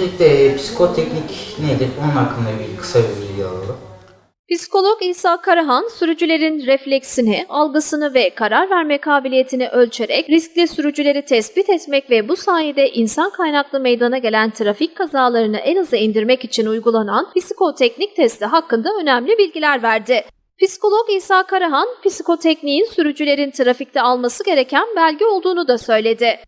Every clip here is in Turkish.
Öncelikle e, psikoteknik nedir? Onun hakkında bir kısa bir bilgi alalım. Psikolog İsa Karahan, sürücülerin refleksini, algısını ve karar verme kabiliyetini ölçerek riskli sürücüleri tespit etmek ve bu sayede insan kaynaklı meydana gelen trafik kazalarını en aza indirmek için uygulanan psikoteknik testi hakkında önemli bilgiler verdi. Psikolog İsa Karahan, psikotekniğin sürücülerin trafikte alması gereken belge olduğunu da söyledi.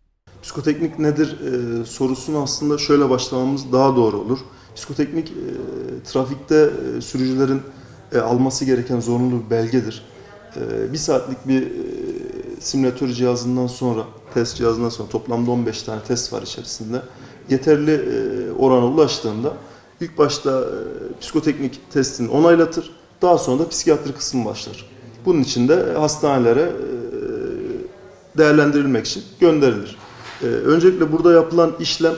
Psikoteknik nedir e, sorusunu aslında şöyle başlamamız daha doğru olur. Psikoteknik e, trafikte e, sürücülerin e, alması gereken zorunlu bir belgedir. E, bir saatlik bir e, simülatör cihazından sonra, test cihazından sonra toplamda 15 tane test var içerisinde. Yeterli e, orana ulaştığında ilk başta e, psikoteknik testini onaylatır. Daha sonra da psikiyatri kısmı başlar. Bunun için de hastanelere e, değerlendirilmek için gönderilir. Ee, öncelikle burada yapılan işlem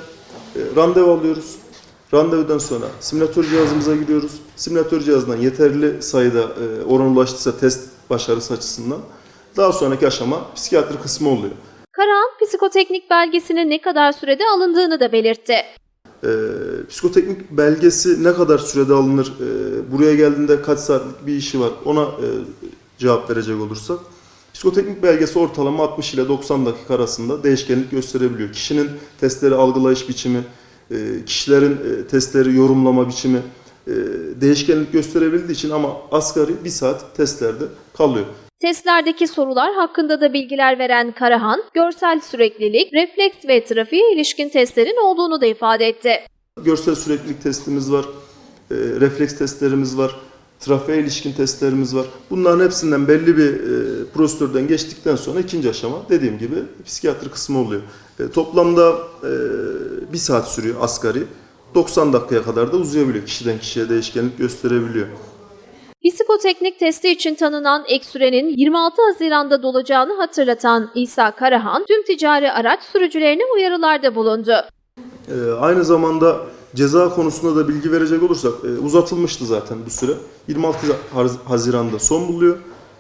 e, randevu alıyoruz. Randevudan sonra simülatör cihazımıza giriyoruz. Simülatör cihazından yeterli sayıda e, oran ulaştıysa test başarısı açısından daha sonraki aşama psikiyatri kısmı oluyor. Karahan, psikoteknik belgesinin ne kadar sürede alındığını da belirtti. Ee, psikoteknik belgesi ne kadar sürede alınır, e, buraya geldiğinde kaç saatlik bir işi var ona e, cevap verecek olursak. Psikoteknik belgesi ortalama 60 ile 90 dakika arasında değişkenlik gösterebiliyor. Kişinin testleri algılayış biçimi, e, kişilerin e, testleri yorumlama biçimi e, değişkenlik gösterebildiği için ama asgari bir saat testlerde kalıyor. Testlerdeki sorular hakkında da bilgiler veren Karahan, görsel süreklilik, refleks ve trafiğe ilişkin testlerin olduğunu da ifade etti. Görsel süreklilik testimiz var, refleks testlerimiz var, trafiğe ilişkin testlerimiz var. Bunların hepsinden belli bir e, prosedürden geçtikten sonra ikinci aşama dediğim gibi psikiyatri kısmı oluyor. E, toplamda e, bir saat sürüyor asgari. 90 dakikaya kadar da uzayabiliyor. Kişiden kişiye değişkenlik gösterebiliyor. Psikoteknik testi için tanınan ek sürenin 26 Haziran'da dolacağını hatırlatan İsa Karahan, tüm ticari araç sürücülerine uyarılarda bulundu. Ee, aynı zamanda ceza konusunda da bilgi verecek olursak e, uzatılmıştı zaten bu süre. 26 Haz- Haziran'da son buluyor.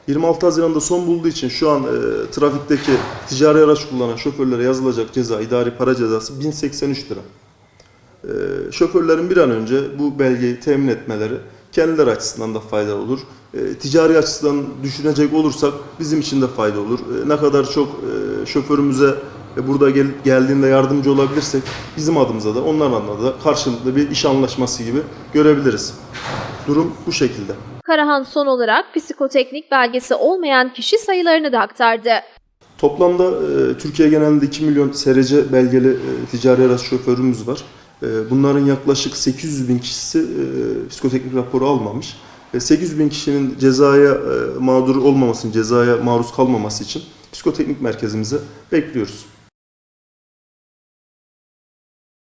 26 Haziran'da son bulduğu için şu an e, trafikteki ticari araç kullanan şoförlere yazılacak ceza, idari para cezası 1083 lira. E, şoförlerin bir an önce bu belgeyi temin etmeleri kendileri açısından da faydalı olur. E, ticari açıdan düşünecek olursak bizim için de fayda olur. E, ne kadar çok e, şoförümüze e, burada gel, geldiğinde yardımcı olabilirsek bizim adımıza da onların adına da karşılıklı bir iş anlaşması gibi görebiliriz. Durum bu şekilde. Karahan son olarak psikoteknik belgesi olmayan kişi sayılarını da aktardı. Toplamda e, Türkiye genelinde 2 milyon SRC belgeli e, ticari araç şoförümüz var. E, bunların yaklaşık 800 bin kişisi e, psikoteknik raporu almamış. Ve 800 bin kişinin cezaya e, mağdur olmaması, cezaya maruz kalmaması için psikoteknik merkezimize bekliyoruz.